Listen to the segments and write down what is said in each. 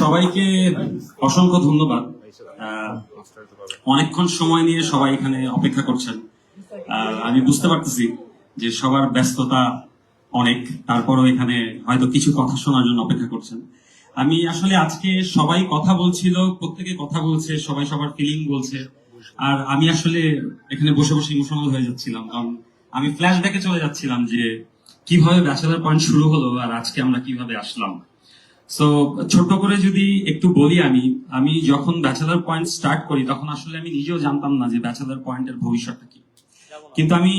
সবাইকে অসংখ্য ধন্যবাদ। অনেকক্ষণ সময় নিয়ে সবাই এখানে অপেক্ষা করছেন। আমি বুঝতে পারতেছি যে সবার ব্যস্ততা অনেক, তারপরও এখানে হয়তো কিছু কথা শোনার জন্য অপেক্ষা করছেন। আমি আসলে আজকে সবাই কথা বলছিল, প্রত্যেকে কথা বলছে, সবাই সবার ফিলিং বলছে। আর আমি আসলে এখানে বসে বসে ইমোশনাল হয়ে যাচ্ছিলাম, কারণ আমি ফ্ল্যাশব্যাকে চলে যাচ্ছিলাম যে কীভাবে ব্যাচেলার পয়েন্ট শুরু হলো আর আজকে আমরা কীভাবে আসলাম। সো ছোট করে যদি একটু বলি আমি আমি যখন ব্যাচেলার পয়েন্ট স্টার্ট করি, তখন আসলে আমি নিজেও জানতাম না যে ব্যাচেলার পয়েন্টের ভবিষ্যৎটা কি। কিন্তু আমি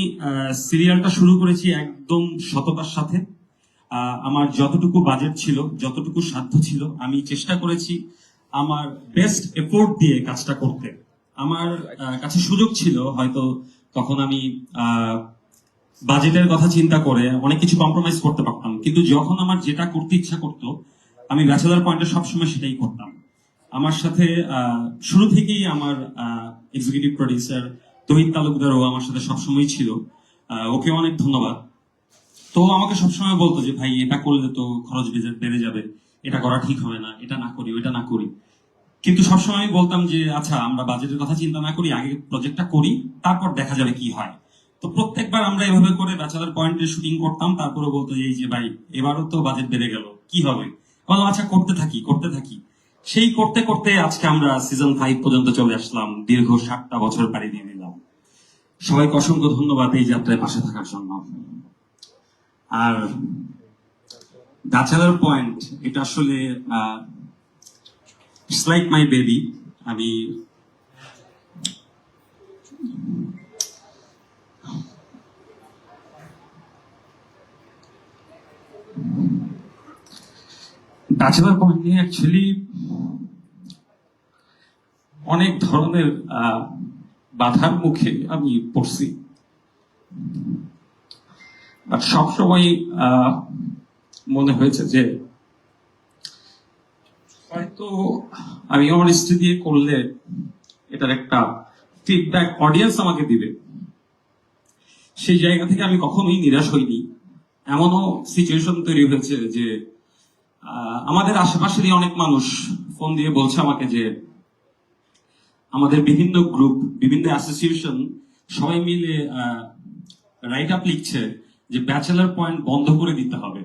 সিরিয়ালটা শুরু করেছি একদম সততার সাথে। আমার যতটুকু বাজেট ছিল, যতটুকু সাধ্য ছিল, আমি চেষ্টা করেছি আমার বেস্ট এফোর্ট দিয়ে কাজটা করতে। আমার কাছে সুযোগ ছিল, হয়তো তখন আমি বাজেটের কথা চিন্তা করে অনেক কিছু কম্প্রোমাইজ করতে পারতাম। কিন্তু যখন আমার যেটা করতে ইচ্ছা করতো আমি ব্যাচেলার পয়েন্টে সবসময় সেটাই করতাম। আমার সাথে শুরু থেকেই আমার এক্সিকিউটিভ প্রডিউসার তহিদ তালুকদারও আমার সাথে সবসময় ছিল। ওকে অনেক ধন্যবাদ। তো আমাকে সবসময় বলতো যে, ভাই, এটা করলে তো খরচ বেড়ে যাবে। এটা করা ঠিক হবে না। এটা না করি, ওইটা না করি। কিন্তু সবসময় বলতাম যে আচ্ছা আমরা বাজেটের কথা চিন্তা না করি, আগে প্রজেক্টটা করি, তারপর দেখা যাবে কি হয়। তো প্রত্যেকবার আমরা এভাবে করে ব্যাচেলার পয়েন্টে শুটিং করতাম, তারপরে বলতো, এই যে ভাই, এবারও তো বাজেট বেড়ে গেল, কি হবে? বললাম আচ্ছা করতে থাকি করতে থাকি। সেই করতে করতে আজকে আমরা সিজন ফাইভ পর্যন্ত চলে আসলাম। দীর্ঘ সাতটা বছর পাড়ি দিয়ে দিলাম। সবাইকে অসংখ্য ধন্যবাদ এই যাত্রায় পাশে থাকার জন্য। আর ব্যাচেলার পয়েন্ট এটা আসলে ইটস লাইক মাই বেবি আমি ব্যাচেলার পয়েন্ট নিয়ে অ্যাকচুয়ালি অনেক ধরনের বাধার মুখে আমি পড়ছি। বাট সবসময় মনে হয়েছে যে হয়তো আমি অনেস্টি দিয়ে করলে এটার একটা ফিডব্যাক অডিয়েন্স আমাকে দিবে। সেই জায়গা থেকে আমি কখনোই নিরাশ হইনি। এমনও সিচুয়েশন তৈরি হয়েছে যে আমাদের আশেপাশেরই অনেক মানুষ ফোন দিয়ে বলছে আমাকে যে আমাদের বিভিন্ন গ্রুপ বিভিন্ন অ্যাসোসিয়েশন সবাই মিলে রাইট আপ লিখছে যে ব্যাচেলার পয়েন্ট বন্ধ করে দিতে হবে।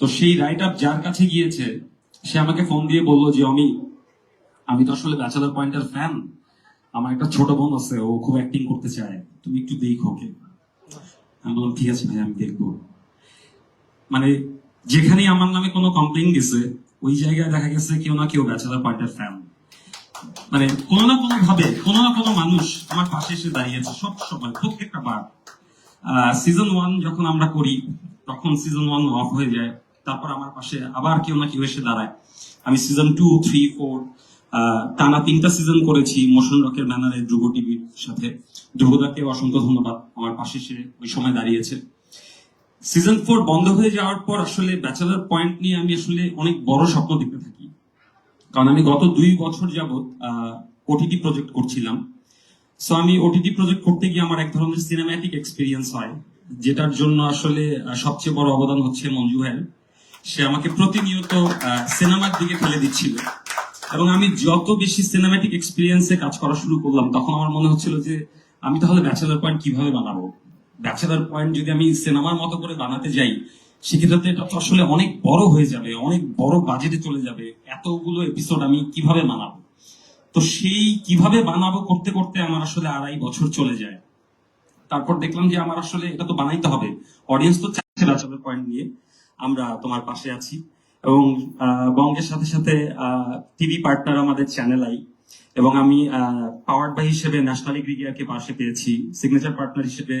তো সেই রাইট আপ যার কাছে গিয়েছে, সে আমাকে ফোন দিয়ে বলল যে আমি আমি তো আসলে ব্যাচেলার পয়েন্টের ফ্যান আমার একটা ছোট বোন আছে, ও খুব অ্যাক্টিং করতে চায়। তুমি একটু দেখো ওকে। আমি বললাম, ঠিক আছে ভাই, আমি দেখব। মানে যেখানেই আমার নামে কোনো কমপ্লেন দিছে, ওই জায়গায় দেখা গেছে কেউ না কেউ ব্যাচেলার পয়েন্টের ফ্যান মানে কোনো না কোনো ভাবে, কোনো না কোনো মানুষ আমার পাশে এসে দাঁড়িয়েছে সব সময়, প্রত্যেকটা বার। সিজন ওয়ান যখন আমরা করি, তখন সিজন ওয়ান অফ হয়ে যায়, তারপর আমার পাশে আবার কেউ না কেউ এসে দাঁড়ায়। আমি সিজন টু থ্রি ফোর টানা তিনটা সিজন করেছি মোশন রকের ব্যানারে ধ্রুব টিভির সাথে। ধ্রুবদাকে অসংখ্য ধন্যবাদ, আমার পাশে এসে ওই সময় দাঁড়িয়েছে। সিজন ফোর বন্ধ হয়ে যাওয়ার পর আসলে ব্যাচেলার পয়েন্ট নিয়ে আমি আসলে অনেক বড় স্বপ্ন দেখতে থাকি। কারণ আমি গত দুই বছর যাবৎ ওটিটি প্রজেক্ট করছিলাম। সো আমি ওটিটি প্রজেক্ট করতে গিয়ে আমার এক ধরনের সিনেম্যাটিক এক্সপিরিয়েন্স হয়, যেটার জন্য আসলে সবচেয়ে বড় অবদান হচ্ছে মঞ্জু ভাইয়ের। সে আমাকে প্রতিনিয়ত সিনেমার দিকে ফেলে দিচ্ছিল। এবং আমি যত বেশি সিনেম্যাটিক এক্সপিরিয়েন্সে কাজ করা শুরু করলাম, তখন আমার মনে হচ্ছিল যে, আমি তাহলে ব্যাচেলার পয়েন্ট কীভাবে বানাবো? ব্যাচেলার পয়েন্ট যদি আমি সিনেমার মতো করে বানাতে যাই, সেক্ষেত্রে এটা তো আসলে অনেক বড় হয়ে যাবে, অনেক বড় বাজেটে চলে যাবে, এতগুলো এপিসোড আমি কীভাবে বানাবো? তো সেই কীভাবে বানাবো করতে করতে আমার আসলে আড়াই বছর চলে যায়। তারপর দেখলাম যে আমার আসলে এটা তো বানাইতে হবে। অডিয়েন্স তো চাচ্ছে ব্যাচেলার পয়েন্ট নিয়ে, আমরা তোমার পাশে আছি। এবং বঙ্গের সাথে সাথে টিভি পার্টনার আমাদের চ্যানেল আই। এবং আমি পাওয়ার বাই হিসেবে ন্যাশনাল এগ্রিগিয়াকে পাশে পেয়েছি সিগনেচার পার্টনার হিসেবে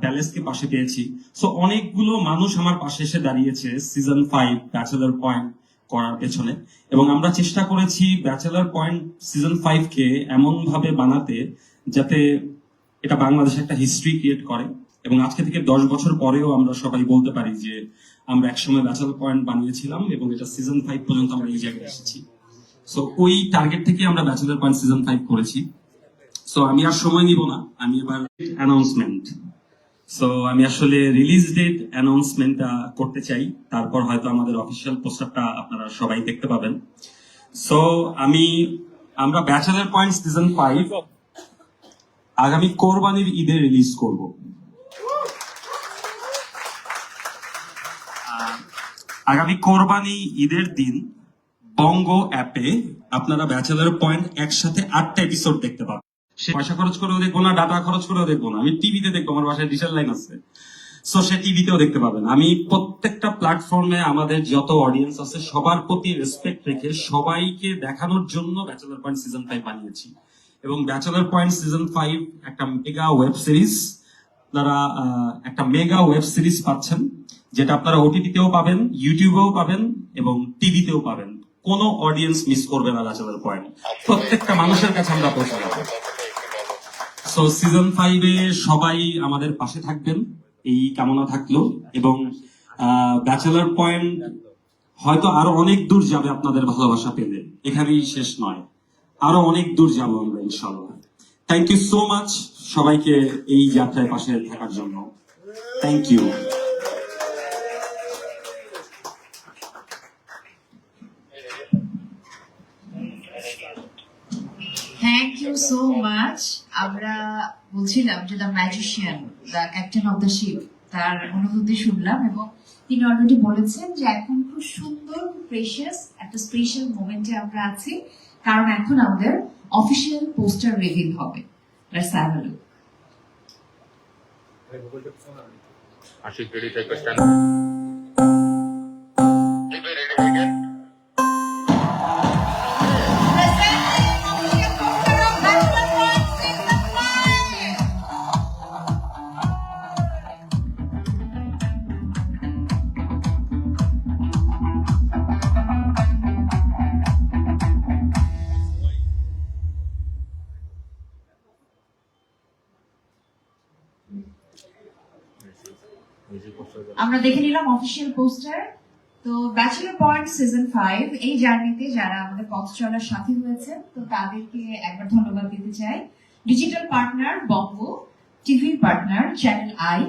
প্যালেসকে পাশে পেয়েছি। সো অনেকগুলো মানুষ আমার পাশে এসে দাঁড়িয়েছে সিজন ফাইভ ব্যাচেলার পয়েন্ট করার পেছনে। এবং আমরা চেষ্টা করেছি ব্যাচেলার পয়েন্ট সিজন ফাইভ কে এমন ভাবে বানাতে যাতে এটা বাংলাদেশে একটা হিস্ট্রি ক্রিয়েট করে। এবং আজকে থেকে দশ বছর পরেও আমরা সবাই বলতে পারি যে আমরা একসময় ব্যাচেলার পয়েন্ট বানিয়েছিলাম এবং এটা সিজন ফাইভ পর্যন্ত আমরা এই জায়গায় এসেছি। সো ওই টার্গেট থেকে আমরা ব্যাচেলার পয়েন্ট সিজন ফাইভ করেছি। সো আমি আর সময় নিব না। আমি এবার অ্যানাউন্সমেন্ট সো আমি আসলে রিলিজ ডেট অ্যানাউন্সমেন্টটা করতে চাই। তারপর হয়তো আমাদের অফিসিয়াল পোস্টারটা আপনারা সবাই দেখতে পাবেন। সো আমি, আমরা ব্যাচেলার পয়েন্ট সিজন ফাইভ আগামী কোরবানির ঈদে রিলিজ করব। আগামী কোরবানি ঈদের দিন বঙ্গ অ্যাপে আপনারা ব্যাচেলার পয়েন্ট একসাথে আটটা এপিসোড দেখতে পাবেন। সে পয়সা খরচ করেও দেখব না ডাটা খরচ করেও দেখব না। আমি টিভিতে দেখব আমার বাসায় ডিজিটাল লাইন আছে। সো সে টিভিতেও দেখতে পাবেন। আমি প্রত্যেকটা প্ল্যাটফর্মে আমাদের যত অডিয়েন্স আছে সবার প্রতি রেসপেক্ট রেখে সবাইকে দেখানোর জন্য ব্যাচেলার পয়েন্ট সিজন ফাইভ বানিয়েছি। এবং ব্যাচেলার পয়েন্ট সিজন ফাইভ একটা মেগা ওয়েব সিরিজ আপনারা একটা মেগা ওয়েব সিরিজ পাচ্ছেন যেটা আপনারা ওটিটিতেও পাবেন ইউটিউবেও পাবেন এবং টিভিতেও পাবেন। কোনো অডিয়েন্স মিস করবে না ব্যাচেলার পয়েন্ট প্রত্যেকটা মানুষের কাছে আমরা পৌঁছে যাব সো সিজন ফাইভে সবাই আমাদের পাশে থাকবেন, এই কামনা থাকল এবং ব্যাচেলার পয়েন্ট হয়তো আরও অনেক দূর যাবে আপনাদের ভালোবাসা পেলে এখানেই শেষ নয়। আরও অনেক দূর যাব আমরা ইনশাল্লাহ থ্যাংক ইউ সো মাচ সবাইকে এই যাত্রায় পাশে থাকার জন্য। থ্যাংক ইউ আমরা বলছিলাম যে the magician the captain of the ship তার অনুভূতি শুনলাম এবং তিনি অলরেডি বলেছেন যে এখন খুব সুন্দর প্রেশিয়াস একটা স্পেশাল মোমেন্টে আমরা আছি। কারণ এখন আমাদের অফিসিয়াল পোস্টার রিভিল হবে. Ashik ready take a আমরা দেখে নিলাম অফিসিয়াল পোস্টার তো ব্যাচেলর পয়েন্ট সিজন ফাইভ এই জার্নিতে যারা আমাদের পথ চলার সাথী হয়েছেন তো তাদেরকে একবার ধন্যবাদ দিতে চাই। Digital partner Bongo TV partner channel I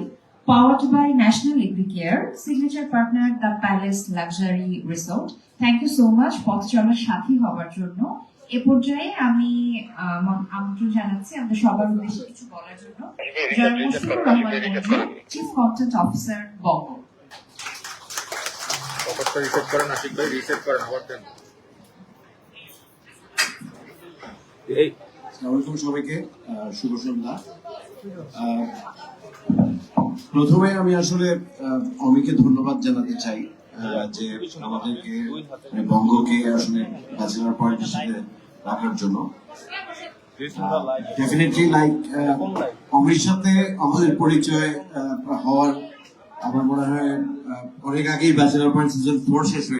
powered by national agricare signature partner the palace luxury resort thank you so much পথ চলার সাথী হওয়ার জন্য। এ পর্যায়ে আমি মন- আমন্ত্রণ জানাচ্ছি আমাদের সবার উদ্দেশ্যে কিছু বলার জন্য। চিফ কন্টেন্ট অফিসার বঙ্গ ফোকাসটা রিসেট করেন আশিক ভাই রিসেট করেন আবার দেন। এই। আসসালামাইকুম সবাইকে শুভ সন্ধ্যা। প্রথমে আমি আসলে অমিকে ধন্যবাদ জানাতে চাই যে আমাদেরকে মানে বঙ্গকে আসলে ব্যাচেলার পয়েন্ট হিসেবে রাখার জন্য। ডেফিনেটলি লাইক অমির সাথে আমাদের পরিচয় আহ, হওয়ার আমার মনে হয় অনেক আগেই ব্যাচেলার পয়েন্ট সিজন ফোর শেষ